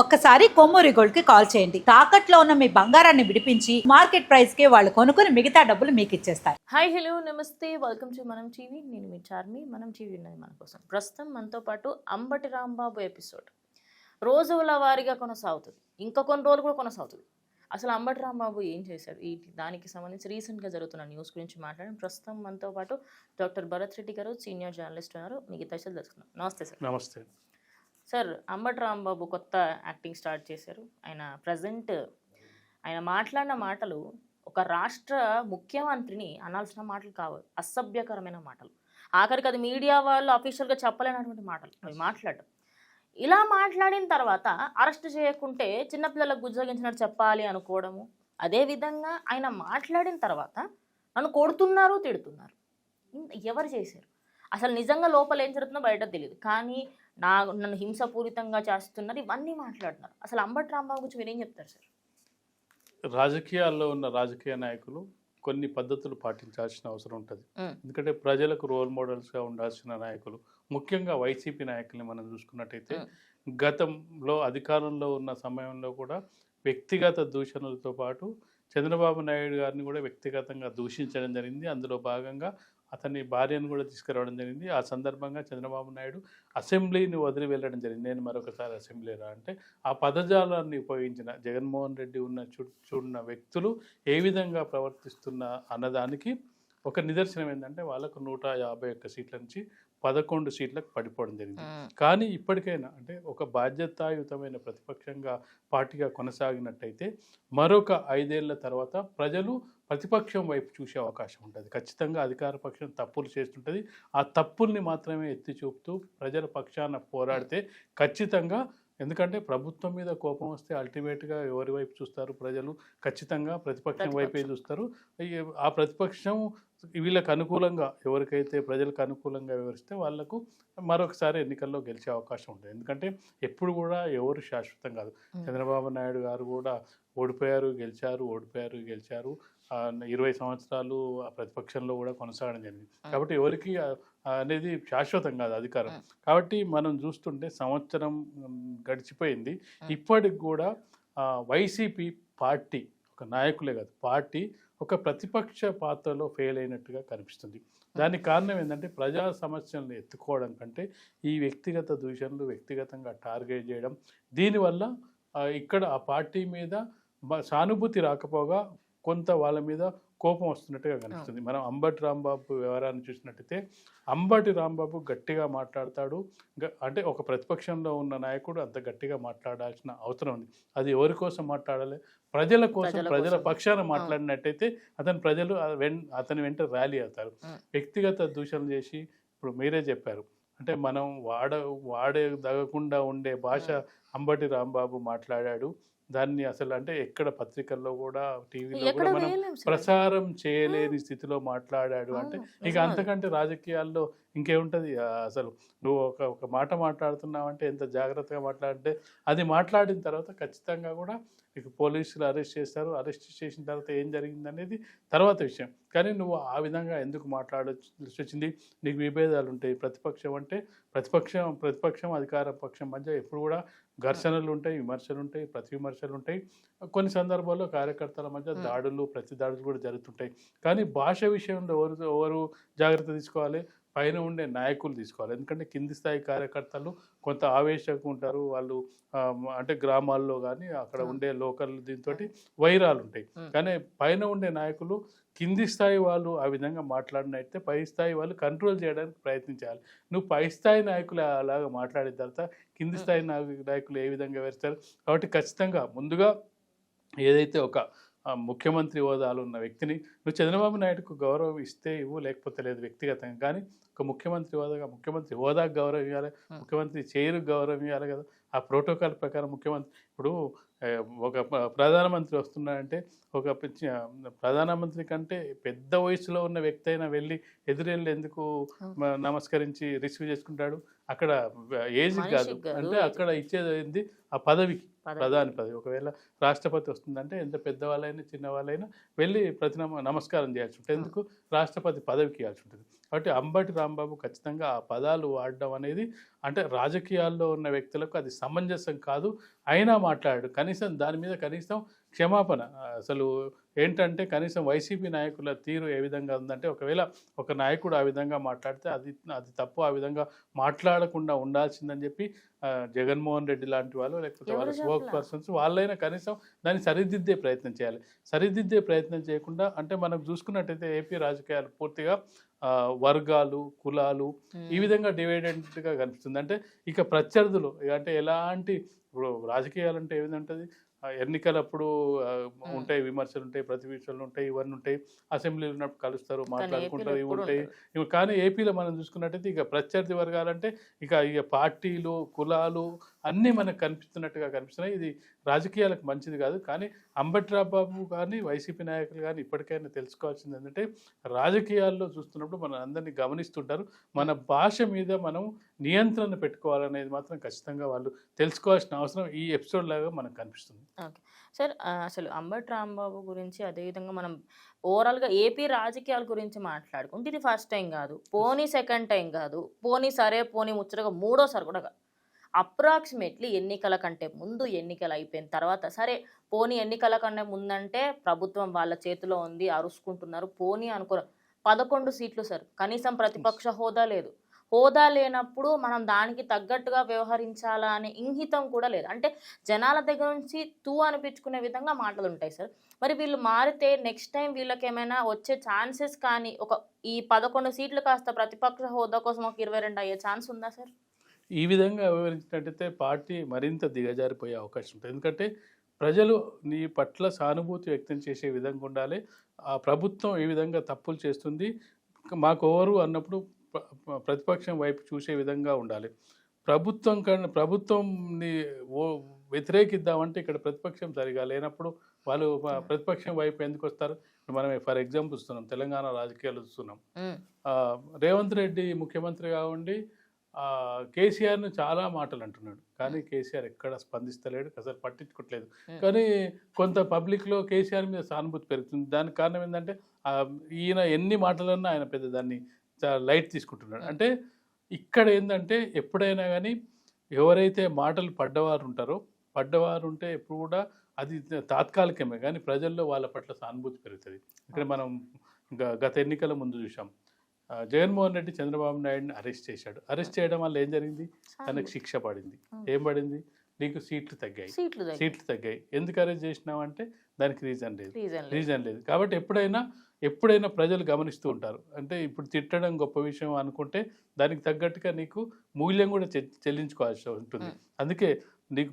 ఒక్కసారి కొమ్మూరి గోల్డ్కి కాల్ చేయండి. తాకట్లో ఉన్న మీ బంగారాన్ని విడిపించి మార్కెట్ ప్రైస్కి వాళ్ళు కొనుక్కుని మిగతా డబ్బులు మీకు ఇచ్చేస్తారు. హాయ్ హలో నమస్తే. Welcome to Manam TV. నేను మీ చార్మి. మనం టీవీ ఉన్నది మన కోసం. ప్రస్తుతం మనతో పాటు అంబటి రాంబాబు ఎపిసోడ్. రోజుల వారీగా కొనసాగుతుంది. ఇంకా కొన్ని రోజులు కూడా కొనసాగుతుంది. అసలు అంబటి రాంబాబు ఏం చేశాడు? ఈ దానికి సంబంధించి రీసెంట్గా జరుగుతున్న న్యూస్ గురించి మాట్లాడి ప్రస్తుతం మనతో పాటు డాక్టర్ భరత్ రెడ్డి గారు సీనియర్ జర్నలిస్ట్ ఉన్నారు. మిగతా తెలుసుకుందాం. నమస్తే సార్. నమస్తే. సార్ అంబటి రాంబాబు కొత్త యాక్టింగ్ స్టార్ట్ చేశారు. ఆయన ప్రజెంట్ ఆయన మాట్లాడిన మాటలు ఒక రాష్ట్ర ముఖ్యమంత్రిని అనాల్సిన మాటలు కావు అసభ్యకరమైన మాటలు. ఆఖరికి అది మీడియా వాళ్ళు అఫీషియల్గా చెప్పలేనటువంటి మాటలు. అవి మాట్లాడడం ఇలా మాట్లాడిన తర్వాత అరెస్ట్ చేయకుంటే చిన్నపిల్లలకు బుజ్జగించినట్టు చెప్పాలి అనుకోవడము. అదేవిధంగా ఆయన మాట్లాడిన తర్వాత నన్ను కొడుతున్నారు తిడుతున్నారు. ఎవరు చేశారు? అసలు నిజంగా లోపల ఏం జరుగుతుందో బయట తెలియదు. కానీ నా నన్ను హింసపూరితంగా చేస్తున్నారు ఇవన్నీ మాట్లాడుతున్నారు. అసలు అంబటి రాంబాబు గురించి మీరేం చెప్తారు సార్? రాజకీయాల్లో ఉన్న రాజకీయ నాయకులు కొన్ని పద్ధతులు పాటించాల్సిన అవసరం ఉంటుంది. ఎందుకంటే ప్రజలకు రోల్ మోడల్స్గా ఉండాల్సిన నాయకులు ముఖ్యంగా వైసీపీ నాయకుల్ని మనం చూసుకున్నట్టయితే గతంలో అధికారంలో ఉన్న సమయంలో కూడా వ్యక్తిగత దూషణలతో పాటు చంద్రబాబు నాయుడు గారిని కూడా వ్యక్తిగతంగా దూషించడం జరిగింది. అందులో భాగంగా అతని భార్యను కూడా తీసుకురావడం జరిగింది. ఆ సందర్భంగా చంద్రబాబు నాయుడు అసెంబ్లీని వదిలి వెళ్ళడం జరిగింది. నేను మరొకసారి అసెంబ్లీ రా అంటే ఆ పదజాలాన్ని ఉపయోగించిన జగన్మోహన్ రెడ్డి ఉన్న చూ వ్యక్తులు ఏ విధంగా ప్రవర్తిస్తున్న అన్నదానికి ఒక నిదర్శనం ఏంటంటే వాళ్ళకు నూట యాభై ఒక్క సీట్ల నుంచి పదకొండు సీట్లకు పడిపోవడం జరిగింది. కానీ ఇప్పటికైనా అంటే ఒక బాధ్యతాయుతమైన ప్రతిపక్షంగా పార్టీగా కొనసాగినట్టయితే మరొక ఐదేళ్ళ తర్వాత ప్రజలు ప్రతిపక్షం వైపు చూసే అవకాశం ఉంటుంది. ఖచ్చితంగా అధికార పక్షం తప్పులు చేస్తుంటుంది. ఆ తప్పుల్ని మాత్రమే ఎత్తి చూపుతూ ప్రజల పక్షాన పోరాడితే ఖచ్చితంగా ఎందుకంటే ప్రభుత్వం మీద కోపం వస్తే అల్టిమేట్గా ఎవరి వైపు చూస్తారు ప్రజలు? ఖచ్చితంగా ప్రతిపక్షం వైపే. చూస్తారు. ఆ ప్రతిపక్షం వీళ్ళకి అనుకూలంగా ఎవరికైతే ప్రజలకు అనుకూలంగా వివరిస్తే వాళ్ళకు మరొకసారి ఎన్నికల్లో గెలిచే అవకాశం ఉంటుంది. ఎందుకంటే ఎప్పుడు కూడా ఎవరు శాశ్వతం కాదు. చంద్రబాబు నాయుడు గారు కూడా ఓడిపోయారు గెలిచారు ఓడిపోయారు గెలిచారు. ఇరవై సంవత్సరాలు ప్రతిపక్షంలో కూడా కొనసాగడం జరిగింది. కాబట్టి ఎవరికి అనేది శాశ్వతం కాదు అధికారం. కాబట్టి మనం చూస్తుంటే సంవత్సరం గడిచిపోయింది. ఇప్పటికి కూడా వైసీపీ పార్టీ ఒక నాయకులే కాదు పార్టీ ఒక ప్రతిపక్ష పాత్రలో ఫెయిల్ అయినట్టుగా కనిపిస్తుంది. దానికి కారణం ఏంటంటే ప్రజా సమస్యలను ఎత్తుకోవడం కంటే ఈ వ్యక్తిగత దూషణలు వ్యక్తిగతంగా టార్గెట్ చేయడం. దీనివల్ల ఇక్కడ ఆ పార్టీ మీద సానుభూతి రాకపోగా కొంత వాళ్ళ మీద కోపం వస్తున్నట్టుగా కనిపిస్తుంది. మనం అంబటి రాంబాబు వ్యవహారాన్ని చూసినట్టయితే అంబటి రాంబాబు గట్టిగా మాట్లాడతాడు. అంటే ఒక ప్రతిపక్షంలో ఉన్న నాయకుడు అంత గట్టిగా మాట్లాడాల్సిన అవసరం ఉంది. అది ఎవరి కోసం మాట్లాడాలి? ప్రజల కోసం ప్రజల. పక్షాన మాట్లాడినట్టయితే అతని ప్రజలు అతని వెంట ర్యాలీ అవుతారు. వ్యక్తిగత దూషణలు చేసి ఇప్పుడు మీరే చెప్పారు. అంటే మనం వాడ వాడే దగకుండా ఉండే భాష అంబటి రాంబాబు మాట్లాడాడు. దాన్ని అసలు అంటే ఎక్కడ పత్రికల్లో కూడా టీవీలో కూడా మనం. ప్రసారం చేయలేని స్థితిలో మాట్లాడాడు అంటే ఇక. అంతకంటే రాజకీయాల్లో ఇంకేముంటుంది? అసలు నువ్వు ఒక ఒక మాట మాట్లాడుతున్నావంటే ఎంత జాగ్రత్తగా మాట్లాడితే అది మాట్లాడిన తర్వాత ఖచ్చితంగా కూడా నీకు పోలీసులు అరెస్ట్ చేస్తారు. అరెస్ట్ చేసిన తర్వాత ఏం జరిగింది అనేది తర్వాత విషయం. కానీ నువ్వు ఆ విధంగా ఎందుకు మాట్లాడాల్సి వచ్చింది నీకు విభేదాలు ఉంటాయి ప్రతిపక్షం అంటే ప్రతిపక్షం ప్రతిపక్షం అధికార పక్షం మధ్య ఎప్పుడు కూడా ఘర్షణలు ఉంటాయి విమర్శలు ఉంటాయి ప్రతి విమర్శలు ఉంటాయి కొన్ని సందర్భాల్లో కార్యకర్తల మధ్య. దాడులు ప్రతి దాడులు కూడా జరుగుతుంటాయి. కానీ భాష విషయంలో ఎవరు ఎవరు జాగ్రత్త తీసుకోవాలి? పైన ఉండే నాయకులు తీసుకోవాలి. ఎందుకంటే కింది స్థాయి కార్యకర్తలు కొంత ఆవేశంగా ఉంటారు. వాళ్ళు అంటే గ్రామాల్లో కానీ అక్కడ. ఉండే లోకల్ దీంతో వైరాలు ఉంటాయి. కానీ పైన ఉండే నాయకులు కింది స్థాయి వాళ్ళు ఆ విధంగా మాట్లాడినైతే పై స్థాయి వాళ్ళు కంట్రోల్ చేయడానికి ప్రయత్నించాలి. నువ్వు పై స్థాయి నాయకులు అలాగా మాట్లాడిన తర్వాత కింది స్థాయి నాయ- నాయకులు ఏ విధంగా వేస్తారు కాబట్టి ఖచ్చితంగా ముందుగా ఏదైతే ఒక ముఖ్యమంత్రి హోదాలో ఉన్న వ్యక్తిని నువ్వు చంద్రబాబు నాయుడుకు గౌరవం ఇస్తే ఇవ్వు లేకపోతే లేదు వ్యక్తిగతంగా కానీ ఒక ముఖ్యమంత్రి హోదాగా ముఖ్యమంత్రి హోదాకు గౌరవం ఇవ్వాలి. ముఖ్యమంత్రి చైర్కు గౌరవం ఇవ్వాలి కదా ఆ ప్రోటోకాల్ ప్రకారం ముఖ్యమంత్రి ఇప్పుడు ఒక ప్రధానమంత్రి వస్తున్నాడంటే ఒక ప్రధానమంత్రి కంటే పెద్ద వయసులో ఉన్న వ్యక్తి అయినా వెళ్ళి ఎదురెళ్ళి ఎందుకు నమస్కరించి రిసీవ్ చేసుకుంటాడు? అక్కడ ఏజ్ కాదు. అంటే. అక్కడ ఇచ్చేది ఆ పదవికి పదవి. ప్రధాని పదవి. ఒకవేళ రాష్ట్రపతి వస్తుందంటే ఎంత పెద్దవాళ్ళైనా చిన్నవాళ్ళైనా వెళ్ళి ప్రతి నమ- నమస్కారం చేయాల్సి ఉంటుంది. ఎందుకు? రాష్ట్రపతి పదవికి ఇవ్వాల్సి ఉంటుంది. కాబట్టి అంబటి రాంబాబు ఖచ్చితంగా ఆ పదాలు వాడడం అనేది అంటే రాజకీయాల్లో ఉన్న వ్యక్తులకు అది సమంజసం కాదు. అయినా మాట్లాడాడు. కనీసం దాని మీద కనీసం క్షమాపణ అసలు ఏంటంటే కనీసం వైసీపీ నాయకుల తీరు ఏ విధంగా ఉందంటే ఒకవేళ ఒక నాయకుడు ఆ విధంగా మాట్లాడితే అది అది తప్పు ఆ విధంగా మాట్లాడకుండా ఉండాల్సిందని చెప్పి జగన్మోహన్ రెడ్డి లాంటి వాళ్ళు లేకపోతే వాళ్ళ స్పోక్? పర్సన్స్ వాళ్ళైనా కనీసం దాన్ని సరిదిద్దే ప్రయత్నం చేయాలి. సరిదిద్దే ప్రయత్నం చేయకుండా అంటే మనం చూసుకున్నట్టయితే ఏపీ రాజకీయాలు పూర్తిగా వర్గాలు కులాలు ఈ విధంగా డివైడెడ్గా కనిపిస్తుంది. అంటే ఇక ప్రత్యర్థులు అంటే ఎలాంటి ఇప్పుడు రాజకీయాలు అంటే ఏమిటంటది? ఎన్నికలప్పుడు ఉంటాయి విమర్శలు ఉంటాయి ప్రతివిమర్శలు ఉంటాయి ఇవన్నీ ఉంటాయి. అసెంబ్లీలో ఉన్నప్పుడు కలుస్తారు మాట్లాడుకుంటారు ఇవి ఉంటాయి. ఇవి కానీ ఏపీలో మనం చూసుకున్నట్టయితే ఇక ప్రత్యర్థి వర్గాలంటే ఇక ఇక పార్టీలు కులాలు అన్నీ మనకు కనిపిస్తున్నట్టుగా కనిపిస్తున్నాయి. ఇది రాజకీయాలకు మంచిది కాదు. కానీ అంబట్రాబాబు కానీ వైసీపీ నాయకులు కానీ ఇప్పటికైనా తెలుసుకోవాల్సింది ఏంటంటే రాజకీయాల్లో చూస్తున్నప్పుడు మన అందరినీ గమనిస్తుంటారు. మన భాష మీద మనం నియంత్రణ పెట్టుకోవాలనేది మాత్రం ఖచ్చితంగా వాళ్ళు తెలుసుకోవాల్సిన అవసరం ఈ ఎపిసోడ్ లాగా మనకు కనిపిస్తుంది. సార్ అసలు అంబట్ రాంబాబు గురించి అదేవిధంగా మనం ఓవరాల్గా ఏపీ రాజకీయాల గురించి మాట్లాడుకుంటే ఇది ఫస్ట్ టైం కాదు. పోనీ సెకండ్ టైం కాదు. పోనీ సరే పోనీ ముచ్చటగా మూడోసారి కూడా కాదు అప్రాక్సిమేట్లీ ఎన్నికల కంటే ముందు ఎన్నికలు అయిపోయిన తర్వాత సరే పోనీ ఎన్నికల కంటే ముందంటే ప్రభుత్వం వాళ్ళ చేతిలో ఉంది అరుసుకుంటున్నారు పోనీ అనుకో పదకొండు సీట్లు సార్. కనీసం ప్రతిపక్ష హోదా లేదు. హోదా లేనప్పుడు మనం దానికి తగ్గట్టుగా వ్యవహరించాలా అనే ఇంహితం కూడా లేదు. అంటే జనాల దగ్గర నుంచి తూ అనిపించుకునే విధంగా మాటలు ఉంటాయి సార్. మరి వీళ్ళు మారితే నెక్స్ట్ టైం వీళ్ళకి ఏమైనా వచ్చే ఛాన్సెస్ కానీ ఒక ఈ పదకొండు సీట్లు కాస్త ప్రతిపక్ష హోదా కోసం ఒక ఇరవై రెండు అయ్యే ఛాన్స్ ఉందా సార్? ఈ విధంగా వివరించినట్టయితే పార్టీ మరింత దిగజారిపోయే అవకాశం ఉంటుంది. ఎందుకంటే ప్రజలు నీ పట్ల సానుభూతి వ్యక్తం చేసే విధంగా ఉండాలి. ఆ ప్రభుత్వం ఏ విధంగా తప్పులు చేస్తుంది. మాకు ఎవరు అన్నప్పుడు ప్ర- ప్ర- ప్రతిపక్షం వైపు చూసే విధంగా ఉండాలి. ప్రభుత్వం కన్నా ప్రభుత్వంని ఓ వ్యతిరేకిద్దామంటే ఇక్కడ ప్రతిపక్షం సరిగా లేనప్పుడు వాళ్ళు మా ప్రతిపక్షం వైపు ఎందుకు వస్తారు? మనం ఫర్ ఎగ్జాంపుల్ చూస్తున్నాం తెలంగాణ రాజకీయాలు చూస్తున్నాం. ఆ, రేవంత్ రెడ్డి ముఖ్యమంత్రిగా ఉండి కేసీఆర్ను చాలా మాటలు అంటున్నాడు. కానీ కేసీఆర్ ఎక్కడ స్పందిస్తలేడు అసలు పట్టించుకోవట్లేదు. కానీ కొంత పబ్లిక్లో కేసీఆర్ మీద సానుభూతి పెరుగుతుంది. దానికి కారణం ఏంటంటే ఈయన ఎన్ని మాటలన్నా ఆయన పెద్ద దాన్ని చాలా లైట్ తీసుకుంటున్నాడు. అంటే ఇక్కడ ఏంటంటే ఎప్పుడైనా కానీ ఎవరైతే మాటలు పడ్డవారు ఉంటారో పడ్డవారు ఉంటే ఎప్పుడు కూడా అది తాత్కాలికమే. కానీ ప్రజల్లో వాళ్ళ పట్ల సానుభూతి పెరుగుతుంది. ఇక్కడ మనం గ- గత ఎన్నికల ముందు చూసాం జగన్మోహన్ రెడ్డి చంద్రబాబు నాయుడుని అరెస్ట్ చేశాడు. అరెస్ట్ చేయడం వల్ల ఏం జరిగింది? తనకు శిక్ష పడింది. ఏం పడింది? నీకు సీట్లు తగ్గాయి. సీట్లు తగ్గాయి. ఎందుకు అరెస్ట్ చేసినావు అంటే దానికి రీజన్ లేదు. రీజన్ లేదు. కాబట్టి ఎప్పుడైనా ఎప్పుడైనా ప్రజలు గమనిస్తూ ఉంటారు. అంటే ఇప్పుడు తిట్టడం గొప్ప విషయం అనుకుంటే దానికి తగ్గట్టుగా నీకు మూల్యం కూడా చెల్లించుకోవాల్సి ఉంటుంది. అందుకే నీకు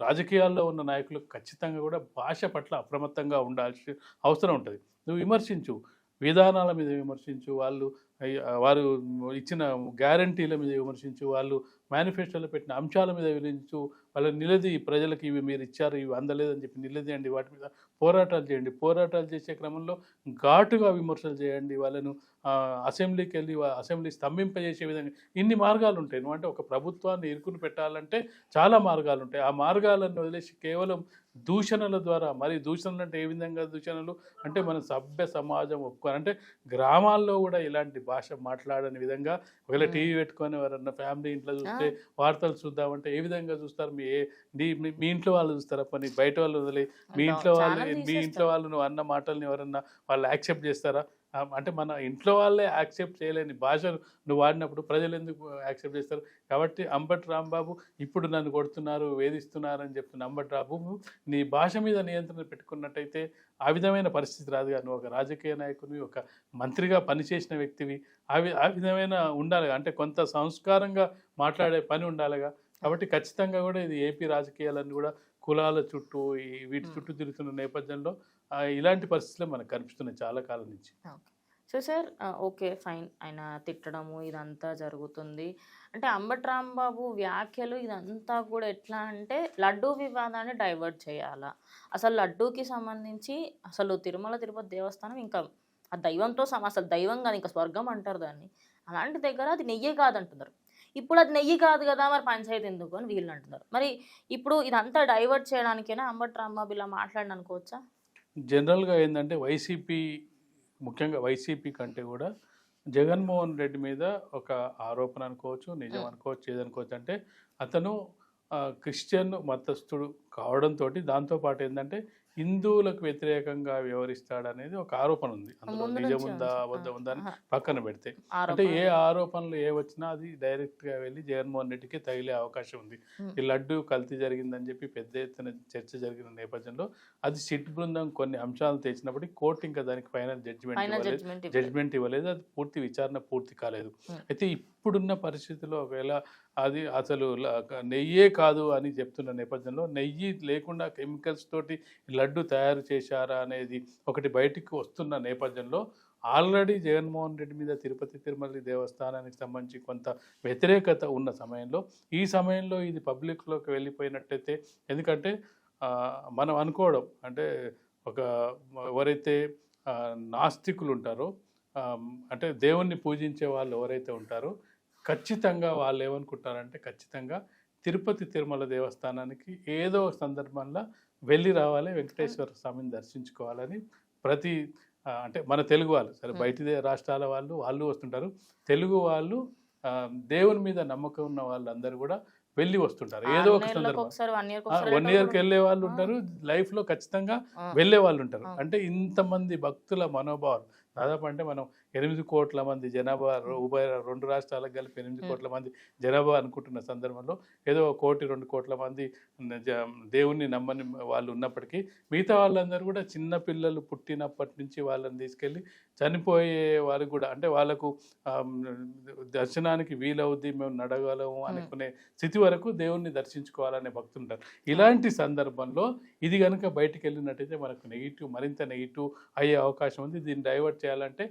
రాజకీయాల్లో ఉన్న నాయకులు ఖచ్చితంగా కూడా భాష పట్ల అప్రమత్తంగా ఉండాల్సి అవసరం ఉంటుంది. నువ్వు విమర్శించు. విధానాల మీద విమర్శించు వాళ్ళు వారు ఇచ్చిన గ్యారంటీల మీద విమర్శించు వాళ్ళు మేనిఫెస్టోలో పెట్టిన అంశాల మీద విమర్శించు వాళ్ళని నిలది ప్రజలకు ఇవి మీరు ఇచ్చారు ఇవి అందలేదని చెప్పి నిలదీయండి వాటి మీద పోరాటాలు చేయండి. పోరాటాలు చేసే క్రమంలో ఘాటుగా విమర్శలు చేయండి వాళ్ళను అసెంబ్లీకి వెళ్ళి అసెంబ్లీ స్తంభింపజేసే విధంగా. ఇన్ని మార్గాలు ఉంటాయి. అంటే ఒక ప్రభుత్వాన్ని ఇరుకుని పెట్టాలంటే చాలా మార్గాలు ఉంటాయి. ఆ మార్గాలను వదిలేసి కేవలం దూషణల ద్వారా మరి దూషణలు అంటే ఏ విధంగా దూషణలు? అంటే మన సభ్య సమాజం ఒప్పుకోవాలి అంటే గ్రామాల్లో కూడా ఇలాంటి భాష మాట్లాడని విధంగా ఒకవేళ. టీవీ పెట్టుకొని ఎవరన్నా ఫ్యామిలీ ఇంట్లో చూస్తే వార్తలు చూద్దామంటే ఏ విధంగా చూస్తారు? మీ మీ- ఇంట్లో వాళ్ళు చూస్తారా? పని బయట వాళ్ళు వదిలే మీ ఇంట్లో వాళ్ళు మీ ఇంట్లో. వాళ్ళు నువ్వు అన్న మాటల్ని ఎవరన్నా వాళ్ళు యాక్సెప్ట్ చేస్తారా? అంటే మన ఇంట్లో వాళ్ళే యాక్సెప్ట్ చేయలేని భాషను నువ్వు వాడినప్పుడు ప్రజలు ఎందుకు యాక్సెప్ట్ చేస్తారు? కాబట్టి అంబటి రాంబాబు ఇప్పుడు నన్ను కొడుతున్నారు వేధిస్తున్నారు అని చెప్తున్న అంబటి రాంబాబు నీ భాష మీద నియంత్రణ పెట్టుకున్నట్టయితే ఆ విధమైన పరిస్థితి రాదు కానీ నువ్వు ఒక రాజకీయ నాయకునివి ఒక మంత్రిగా పనిచేసిన వ్యక్తివి ఆ వి- ఆ విధమైన ఉండాలి అంటే కొంత సంస్కారంగా మాట్లాడే పని ఉండాలిగా. కాబట్టి ఖచ్చితంగా కూడా ఇది ఏపీ రాజకీయాలన్నీ కూడా కులాల చుట్టూ ఈ వీటి చుట్టూ తిరుగుతున్న నేపథ్యంలో ఇలాంటి పరిస్థితులు మనకు కనిపిస్తున్నాయి చాలా కాలం నుంచి. So sir okay fine. ఆయన తిట్టడము ఇదంతా జరుగుతుంది. అంటే అంబటి రాంబాబు వ్యాఖ్యలు ఇదంతా కూడా ఎట్లా అంటే లడ్డూ వివాదాన్ని డైవర్ట్ చేయాలా? అసలు లడ్డూకి సంబంధించి అసలు తిరుమల తిరుపతి దేవస్థానం ఇంకా ఆ దైవంతో సమ అసలు దైవం కానీ ఇంకా స్వర్గం అంటారు దాన్ని. అలాంటి దగ్గర అది నెయ్యి కాదంటున్నారు. ఇప్పుడు అది నెయ్యి కాదు కదా మరి పంచాయతీ ఎందుకు అని వీళ్ళు అంటున్నారు. మరి ఇప్పుడు ఇదంతా డైవర్ట్ చేయడానికైనా అంబటి రాంబాబు ఇలా మాట్లాడిన అనుకోవచ్చా జనరల్గా ఏంటంటే వైసీపీ ముఖ్యంగా వైసీపీ కంటే కూడా జగన్మోహన్ రెడ్డి మీద ఒక ఆరోపణ అనుకోవచ్చు నిజం. అనుకోవచ్చు ఏదనుకోవచ్చు అంటే అతను క్రిస్టియన్ మతస్థుడు కావడంతో దాంతోపాటు ఏంటంటే హిందువులకు వ్యతిరేకంగా వ్యవహరిస్తాడనేది ఒక ఆరోపణ ఉంది అందులో నిజం ఉందా ఉంది. అబద్ధం ఉందా అని. పక్కన పెడితే అంటే. ఏ ఆరోపణలు ఏ వచ్చినా అది డైరెక్ట్గా వెళ్ళి జగన్మోహన్ రెడ్డికి తగిలే అవకాశం ఉంది. ఈ లడ్డు కల్తీ జరిగిందని చెప్పి పెద్ద ఎత్తున చర్చ జరిగిన నేపథ్యంలో అది సిట్ బృందం కొన్ని అంశాలు తెచ్చినప్పటికీ కోర్టు ఇంకా దానికి ఫైనల్ జడ్జిమెంట్ ఇవ్వలేదు జడ్జ్మెంట్ ఇవ్వలేదు అది పూర్తి విచారణ పూర్తి కాలేదు. అయితే ఇప్పుడున్న పరిస్థితిలో ఒకవేళ అది అసలు నెయ్యే కాదు అని చెప్తున్న నేపథ్యంలో నెయ్యి లేకుండా కెమికల్స్ తోటి లడ్డు తయారు చేశారా అనేది ఒకటి బయటికి వస్తున్న నేపథ్యంలో ఆల్రెడీ జగన్మోహన్ రెడ్డి మీద తిరుపతి తిరుమల దేవస్థానానికి సంబంధించి కొంత వ్యతిరేకత ఉన్న సమయంలో ఈ సమయంలో ఇది పబ్లిక్లోకి వెళ్ళిపోయినట్టయితే ఎందుకంటే మనం అనుకోవడం అంటే ఒక ఎవరైతే నాస్తికులు ఉంటారో అంటే దేవుణ్ణి పూజించే వాళ్ళు ఎవరైతే ఉంటారో ఖచ్చితంగా వాళ్ళు ఏమనుకుంటారంటే ఖచ్చితంగా తిరుపతి తిరుమల దేవస్థానానికి ఏదో ఒక సందర్భంలో వెళ్ళి రావాలి వెంకటేశ్వర స్వామిని దర్శించుకోవాలని ప్రతి అంటే మన తెలుగు వాళ్ళు సరే. బయట రాష్ట్రాల వాళ్ళు వాళ్ళు వస్తుంటారు. తెలుగు వాళ్ళు దేవుని మీద నమ్మకం ఉన్న వాళ్ళందరూ కూడా వెళ్ళి వస్తుంటారు. ఏదో ఒక సందర్భం. వన్ ఇయర్ వన్ ఇయర్కి వెళ్ళే వాళ్ళు ఉంటారు. లైఫ్లో ఖచ్చితంగా వెళ్ళే వాళ్ళు ఉంటారు. అంటే ఇంతమంది భక్తుల మనోభావాలు దాదాపు అంటే మనం ఎనిమిది కోట్ల మంది జనాభా ఉభయ రెండు రాష్ట్రాలకు కలిపి ఎనిమిది. కోట్ల మంది జనాభా అనుకుంటున్న సందర్భంలో ఏదో కోటి రెండు కోట్ల మంది దేవుణ్ణి నమ్మని వాళ్ళు ఉన్నప్పటికీ మిగతా వాళ్ళందరూ కూడా చిన్న పిల్లలు పుట్టినప్పటి నుంచి వాళ్ళని తీసుకెళ్ళి చనిపోయే వారికి కూడా అంటే వాళ్ళకు దర్శనానికి వీలవుద్ది మేము నడగలము అనుకునే స్థితి వరకు దేవుణ్ణి దర్శించుకోవాలనే భక్తులు ఉంటారు ఇలాంటి సందర్భంలో ఇది కనుక బయటికి వెళ్ళినట్టయితే మనకు నెగిటివ్ మరింత నెగిటివ్ అయ్యే అవకాశం ఉంది. దీన్ని డైవర్ట్ చేయాలంటే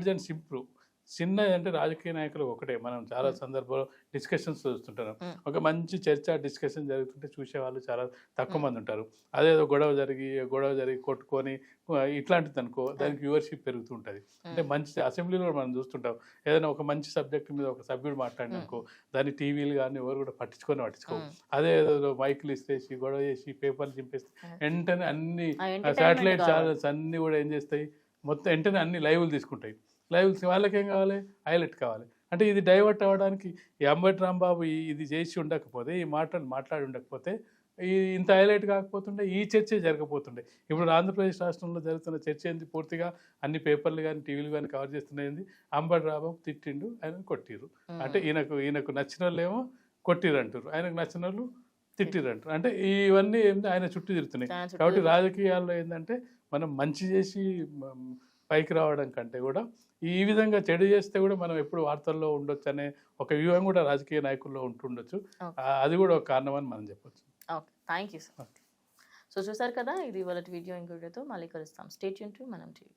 డైవర్జెన్స్ ఇంప్రూవ్ చిన్న అంటే రాజకీయ నాయకులు ఒకటే. మనం చాలా. సందర్భాల్లో డిస్కషన్స్ చూస్తుంటాం. ఒక మంచి చర్చ డిస్కషన్ జరుగుతుంటే చూసే వాళ్ళు చాలా తక్కువ. మంది ఉంటారు. అదేదో గొడవ జరిగి గొడవ జరిగి కొట్టుకొని ఇట్లాంటిది అనుకో దానికి వ్యూవర్షిప్ పెరుగుతూ ఉంటుంది. అంటే మంచి అసెంబ్లీలో మనం చూస్తుంటాం. ఏదైనా ఒక మంచి సబ్జెక్ట్ మీద ఒక సభ్యుడు మాట్లాడిననుకో దాన్ని టీవీలు కానీ ఎవరు కూడా పట్టించుకొని పట్టించుకో. అదే ఏదో మైకులు ఇస్తేసి గొడవ చేసి పేపర్లు చింపేసి. వెంటనే అన్ని శాటిలైట్. ఛానల్స్ అన్ని కూడా ఏం చేస్తాయి? మొత్తం వెంటనే అన్ని లైవ్లు తీసుకుంటాయి. లైవ్స్ వాళ్ళకి ఏం కావాలి? హైలైట్ కావాలి. అంటే ఇది డైవర్ట్ అవ్వడానికి ఈ అంబటి రాంబాబు ఇది చేసి ఉండకపోతే ఈ మాటలు మాట్లాడి ఉండకపోతే ఈ ఇంత హైలైట్ కాకపోతుండే ఈ చర్చే జరగకపోతుండే. ఇప్పుడు ఆంధ్రప్రదేశ్ రాష్ట్రంలో జరుగుతున్న చర్చ ఏంది? పూర్తిగా అన్ని పేపర్లు కానీ టీవీలు కానీ కవర్ చేస్తున్నాయి అంబటి రాంబాబు తిట్టిండు ఆయన కొట్టిరు అంటే ఈయనకు ఈయనకు నచ్చిన వాళ్ళు ఏమో కొట్టిరు అంటారు ఆయనకు నచ్చిన వాళ్ళు తిట్టిరు అంటారు అంటే ఇవన్నీ ఏంది? ఆయన చుట్టూ తిరుగుతున్నాయి. కాబట్టి రాజకీయాల్లో ఏంటంటే మనం మంచి చేసి పైకి రావడం కంటే కూడా ఈ విధంగా చెడు చేస్తే కూడా మనం ఎప్పుడు వార్తల్లో ఉండొచ్చు అనే ఒక వ్యూహం కూడా రాజకీయ నాయకుల్లో ఉంటుండొచ్చు. అది కూడా ఒక కారణం అని మనం చెప్పొచ్చు. Okay. Thank you sir so చూసారు కదా ఇది వాళ్ళ వీడియో ఇంకోటితో మళ్ళీ కలుస్తాం. State to Manam TV.